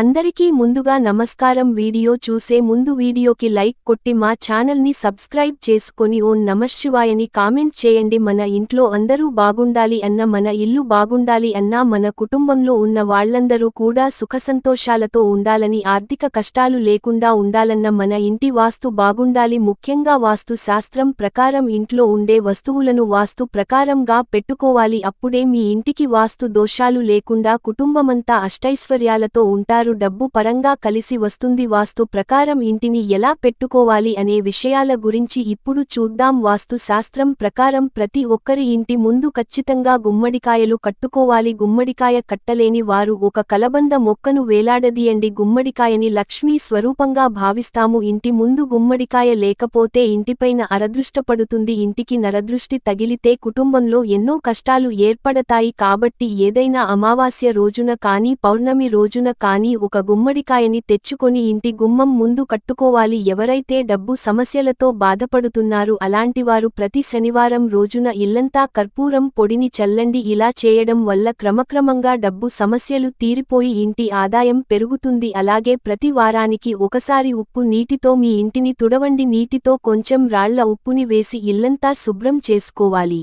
అందరికీ ముందుగా నమస్కారం. వీడియో చూసే ముందు వీడియోకి లైక్ కొట్టి మా ఛానల్ని సబ్స్క్రైబ్ చేసుకొని ఓం నమశివాయని కామెంట్ చేయండి. మన ఇంట్లో అందరూ బాగుండాలి అన్న మన ఇల్లు బాగుండాలి అన్నా మన కుటుంబంలో ఉన్న వాళ్ళందరూ కూడా సుఖసంతోషాలతో ఉండాలని ఆర్థిక కష్టాలు లేకుండా ఉండాలన్న మన ఇంటి వాస్తు బాగుండాలి. ముఖ్యంగా వాస్తు శాస్త్రం ప్రకారం ఇంట్లో ఉండే వస్తువులను వాస్తు ప్రకారంగా పెట్టుకోవాలి. అప్పుడే మీ ఇంటికి వాస్తు దోషాలు లేకుండా కుటుంబమంతా అష్టైశ్వర్యాలతో ఉంటారు. డబ్బు పరంగా కలిసి వస్తుంది వాస్తు ప్రకారం ఇంటిని ఎలా పెట్టుకోవాలి అనే విషయాల గురించి ఇప్పుడు చూద్దాం. వాస్తు శాస్త్రం ప్రకారం ప్రతి ఒక్కరి ఇంటి ముందు ఖచ్చితంగా గుమ్మడికాయలు కట్టుకోవాలి. గుమ్మడికాయ కట్టలేని వారు ఒక కలబంద మొక్కను వేలాడదీయండి. గుమ్మడికాయని లక్ష్మీ స్వరూపంగా భావిస్తాము. ఇంటి ముందు గుమ్మడికాయ లేకపోతే ఇంటిపైన అరదృష్టపడుతుంది. ఇంటికి నరదృష్టి తగిలితే కుటుంబంలో ఎన్నో కష్టాలు ఏర్పడతాయి. కాబట్టి ఏదైనా అమావాస్య రోజున కానీ పౌర్ణమి రోజున కానీ ఒక గుమ్మడికాయని తెచ్చుకొని ఇంటి గుమ్మం ముందు కట్టుకోవాలి. ఎవరైతే డబ్బు సమస్యలతో బాధపడుతున్నారు అలాంటివారు ప్రతి శనివారం రోజున ఇల్లంతా కర్పూరం పొడిని చల్లండి. ఇలా చేయడం వల్ల క్రమక్రమంగా డబ్బు సమస్యలు తీరిపోయి ఇంటి ఆదాయం పెరుగుతుంది. అలాగే ప్రతి వారానికి ఒకసారి ఉప్పు నీటితో మీ ఇంటిని తుడవండి. నీటితో కొంచెం రాళ్ళ ఉప్పుని వేసి ఇల్లంతా శుభ్రం చేసుకోవాలి.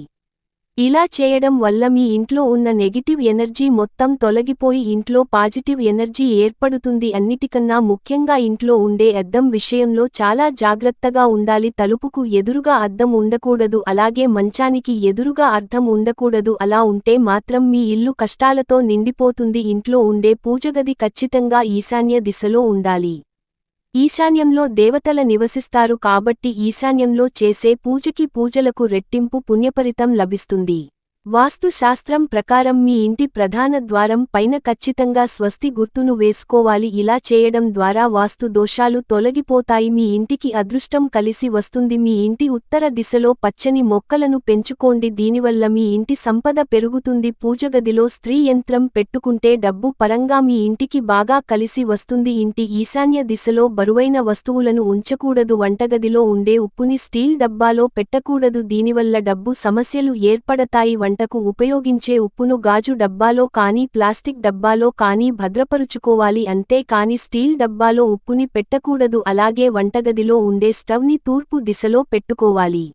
ఇలా చేయడం వల్ల మీ ఇంట్లో ఉన్న నెగిటివ్ ఎనర్జీ మొత్తం తొలగిపోయి ఇంట్లో పాజిటివ్ ఎనర్జీ ఏర్పడుతుంది అన్నిటికన్నా ముఖ్యంగా ఇంట్లో ఉండే అద్దం విషయంలో చాలా జాగ్రత్తగా ఉండాలి. తలుపుకు ఎదురుగా అద్దం ఉండకూడదు అలాగే మంచానికి ఎదురుగా అర్థం ఉండకూడదు. అలా ఉంటే మాత్రం మీ ఇల్లు కష్టాలతో నిండిపోతుంది. ఇంట్లో ఉండే పూజగది ఖచ్చితంగా ఈశాన్య దిశలో ఉండాలి. ఈశాన్యంలో దేవతల నివసిస్తారు కాబట్టి ఈశాన్యంలో చేసే పూజకి పూజలకు రెట్టింపు పుణ్యపరితం లభిస్తుంది. వాస్తుశాస్త్రం ప్రకారం మీ ఇంటి ప్రధాన ద్వారం పైన ఖచ్చితంగా స్వస్తి గుర్తును వేసుకోవాలి. ఇలా చేయడం ద్వారా వాస్తు దోషాలు తొలగిపోతాయి. మీ ఇంటికి అదృష్టం కలిసి వస్తుంది. మీ ఇంటి ఉత్తర దిశలో పచ్చని మొక్కలను పెంచుకోండి. దీనివల్ల మీ ఇంటి సంపద పెరుగుతుంది. పూజగదిలో స్త్రీ యంత్రం పెట్టుకుంటే డబ్బు పరంగా మీ ఇంటికి బాగా కలిసి వస్తుంది. ఇంటి ఈశాన్య దిశలో బరువైన వస్తువులను ఉంచకూడదు. వంటగదిలో ఉండే ఉప్పుని స్టీల్ డబ్బాలో పెట్టకూడదు. దీనివల్ల డబ్బు సమస్యలు ఏర్పడతాయి. వంటకు ఉపయోగించే ఉప్పును గాజు డబ్బాలో కానీ ప్లాస్టిక్ డబ్బాలో కానీ భద్రపరుచుకోవాలి అంతే కాని స్టీల్ డబ్బాలో ఉప్పుని పెట్టకూడదు. అలాగే వంటగదిలో ఉండే స్టవ్ని తూర్పు దిశలో పెట్టుకోవాలి.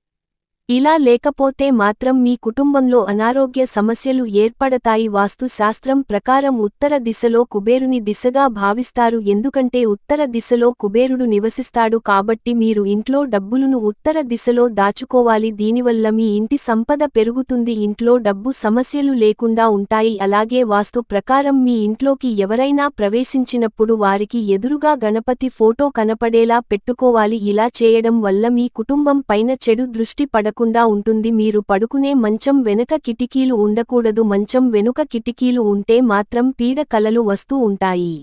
ఇలా లేకపోతే మాత్రం మీ కుటుంబంలో అనారోగ్య సమస్యలు ఏర్పడతాయి వాస్తుశాస్త్రం ప్రకారం ఉత్తర దిశలో కుబేరుని దిశగా భావిస్తారు ఎందుకంటే ఉత్తర దిశలో కుబేరుడు నివసిస్తాడు కాబట్టి మీరు ఇంట్లో డబ్బులును ఉత్తర దిశలో దాచుకోవాలి దీనివల్ల మీ ఇంటి సంపద పెరుగుతుంది ఇంట్లో డబ్బు సమస్యలు లేకుండా ఉంటాయి అలాగే వాస్తు ప్రకారం మీ ఇంట్లోకి ఎవరైనా ప్రవేశించినప్పుడు వారికి ఎదురుగా గణపతి ఫోటో కనపడేలా పెట్టుకోవాలి ఇలా చేయడం వల్ల మీ కుటుంబం పైన చెడు దృష్టి పడకుండా ఉంటుంది. మీరు పడుకునే మంచం వెనుక కిటికీలు ఉండకూడదు. మంచం వెనుక కిటికీలు ఉంటే మాత్రం పీడ కలలు వస్తూ ఉంటాయి.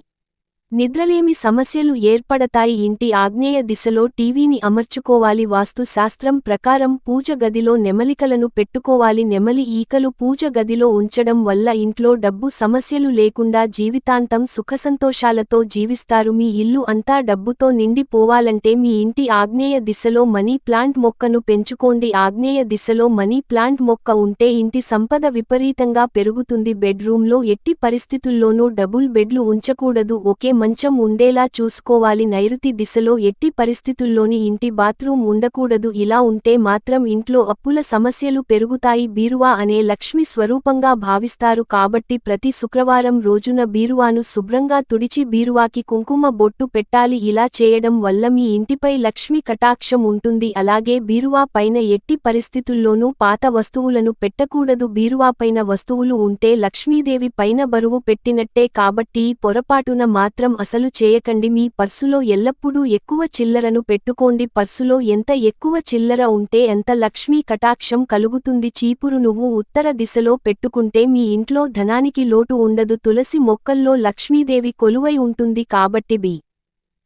నిద్రలేమి సమస్యలు ఏర్పడతాయి. ఇంటి ఆగ్నేయ దిశలో టీవీని అమర్చుకోవాలి. వాస్తు శాస్త్రం ప్రకారం పూజ గదిలో నెమలికలను పెట్టుకోవాలి. నెమలి ఈకలు పూజ గదిలో ఉంచడం వల్ల ఇంట్లో డబ్బు సమస్యలు లేకుండా జీవితాంతం సుఖసంతోషాలతో జీవిస్తారు. మీ ఇల్లు అంతా డబ్బుతో నిండిపోవాలంటే మీ ఇంటి ఆగ్నేయ దిశలో మనీ ప్లాంట్ మొక్కను పెంచుకోండి. ఆగ్నేయ దిశలో మనీ ప్లాంట్ మొక్క ఉంటే ఇంటి సంపద విపరీతంగా పెరుగుతుంది. బెడ్రూమ్లో ఎట్టి పరిస్థితుల్లోనూ డబుల్ బెడ్లు ఉంచకూడదు. ఒకే మంచం ఉండేలా చూసుకోవాలి. నైరుతి దిశలో ఎట్టి పరిస్థితుల్లోని ఇంటి బాత్రూమ్ ఉండకూడదు. ఇలా ఉంటే మాత్రం ఇంట్లో అప్పుల సమస్యలు పెరుగుతాయి. బీరువా అనే లక్ష్మి స్వరూపంగా భావిస్తారు. కాబట్టి ప్రతి శుక్రవారం రోజున బీరువాను శుభ్రంగా తుడిచి బీరువాకి కుంకుమ బొట్టు పెట్టాలి. ఇలా చేయడం వల్ల మీ ఇంటిపై లక్ష్మి కటాక్షం ఉంటుంది. అలాగే బీరువా పైన ఎట్టి పరిస్థితుల్లోనూ పాత వస్తువులను పెట్టకూడదు. బీరువాపైన వస్తువులు ఉంటే లక్ష్మీదేవి పైన బరువు పెట్టినట్టే. కాబట్టి పొరపాటున మాత్రం అసలు చేయకండి. మీ పర్సులో ఎల్లప్పుడూ ఎక్కువ చిల్లరను పెట్టుకోండి. పర్సులో ఎంత ఎక్కువ చిల్లర ఉంటే ఎంత లక్ష్మీ కటాక్షం కలుగుతుంది. చీపురు నువ్వు ఉత్తర దిశలో పెట్టుకుంటే మీ ఇంట్లో ధనానికి లోటు ఉండదు. తులసి మొక్కల్లో లక్ష్మీదేవి కొలువై ఉంటుంది కాబట్టి బి.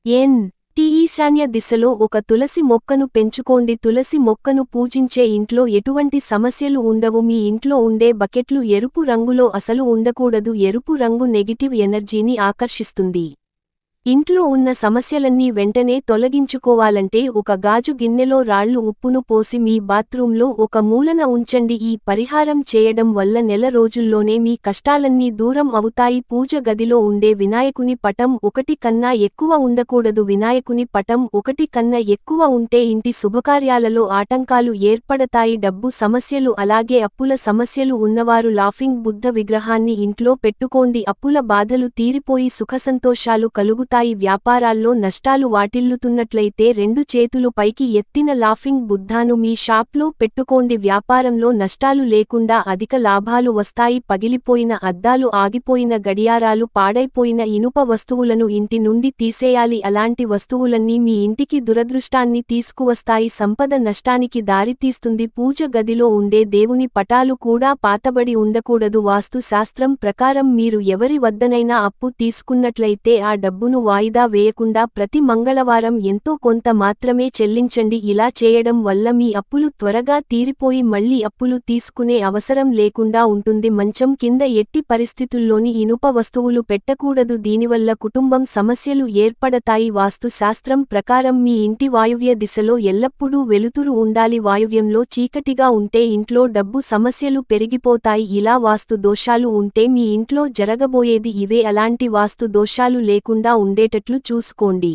ఎన్. టి ఈశాన్య దిశలో ఒక తులసి మొక్కను పెంచుకోండి. తులసి మొక్కను పూజించే ఇంట్లో ఎటువంటి సమస్యలు ఉండవు. మీ ఇంట్లో ఉండే బకెట్లు ఎరుపు రంగులో అసలు ఉండకూడదు. ఎరుపు రంగు నెగిటివ్ ఎనర్జీని ఆకర్షిస్తుంది. ఇంట్లో ఉన్న సమస్యలన్నీ వెంటనే తొలగించుకోవాలంటే ఒక గాజు గిన్నెలో రాళ్ళు ఉప్పును పోసి మీ బాత్రూంలో ఒక మూలన ఉంచండి. ఈ పరిహారం చేయడం వల్ల నెల రోజుల్లోనే మీ కష్టాలన్నీ దూరం అవుతాయి. పూజ గదిలో ఉండే వినాయకుని పటం ఒకటి కన్నా ఎక్కువ ఉండకూడదు. వినాయకుని పటం ఒకటి కన్నా ఎక్కువ ఉంటే ఇంటి శుభకార్యాలలో ఆటంకాలు ఏర్పడతాయి. డబ్బు సమస్యలు అలాగే అప్పుల సమస్యలు ఉన్నవారు లాఫింగ్ బుద్ధ విగ్రహాన్ని ఇంట్లో పెట్టుకోండి. అప్పుల బాధలు తీరిపోయి సుఖసంతోషాలు కలుగుతాయి. వ్యాపారాల్లో నష్టాలు వాటిల్లుతున్నట్లయితే రెండు చేతులు పైకి ఎత్తిన లాఫింగ్ బుద్ధాను మీ షాప్లో పెట్టుకోండి. వ్యాపారంలో నష్టాలు లేకుండా అధిక లాభాలు వస్తాయి. పగిలిపోయిన అద్దాలు ఆగిపోయిన గడియారాలు పాడైపోయిన ఇనుప వస్తువులను ఇంటి నుండి తీసేయాలి. అలాంటి వస్తువులన్నీ మీ ఇంటికి దురదృష్టాన్ని తీసుకువస్తాయి. సంపద నష్టానికి దారితీస్తుంది పూజ గదిలో ఉండే దేవుని పటాలు కూడా పాతబడి ఉండకూడదు. వాస్తు శాస్త్రం ప్రకారం మీరు ఎవరి వద్దనైనా అప్పు తీసుకున్నట్లయితే ఆ డబ్బును వాయిదా వేయకుండా ప్రతి మంగళవారం ఎంతో కొంత మాత్రమే చెల్లించండి. ఇలా చేయడం వల్ల మీ అప్పులు త్వరగా తీరిపోయి మళ్ళీ అప్పులు తీసుకునే అవసరం లేకుండా ఉంటుంది. మంచం కింద ఎట్టి పరిస్థితుల్లోని ఇనుప వస్తువులు పెట్టకూడదు. దీనివల్ల కుటుంబం సమస్యలు ఏర్పడతాయి. వాస్తుశాస్త్రం ప్రకారం మీ ఇంటి వాయువ్య దిశలో ఎల్లప్పుడూ వెలుతురు ఉండాలి. వాయువ్యంలో చీకటిగా ఉంటే ఇంట్లో డబ్బు సమస్యలు పెరిగిపోతాయి. ఇలా వాస్తు దోషాలు ఉంటే మీ ఇంట్లో జరగబోయేది ఇవే. అలాంటి వాస్తు దోషాలు లేకుండా ఉండేటట్లు చూసుకోండి.